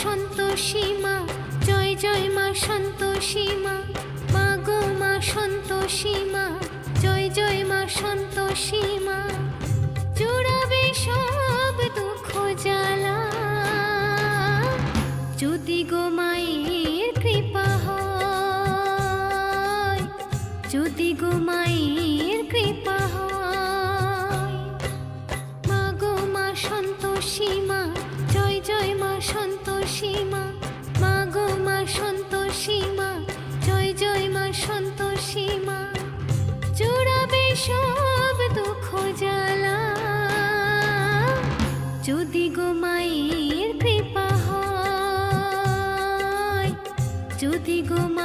সন্তোষী মা জয় জয় মা সন্তোষী মা মা গো মা সন্তোষী মা জয় জয় মা সন্তোষী মা জুড়াবে সব দুঃখ জ্বালা, যদি গো মায়ের কৃপা হয়, যদি গো মায়ের কৃপা হয় সন্তোষী মা মা গো মা সন্তোষী মা জয় জয় মা সন্তোষী মা জোড়াবে সব দুঃখ জ্বালা। যদি গো মায়ের কৃপা হয়, যদি গো মায়ের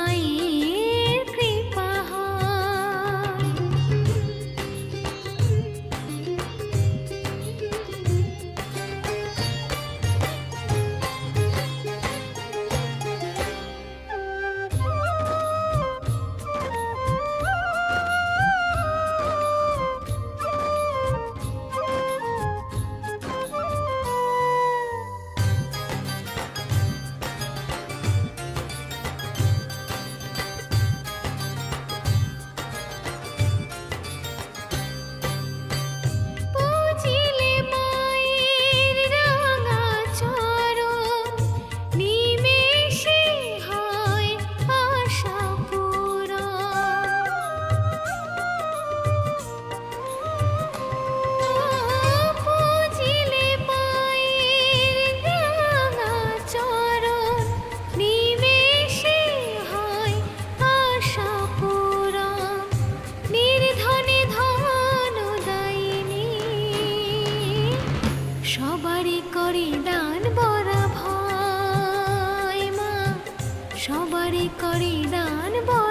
করি দান বল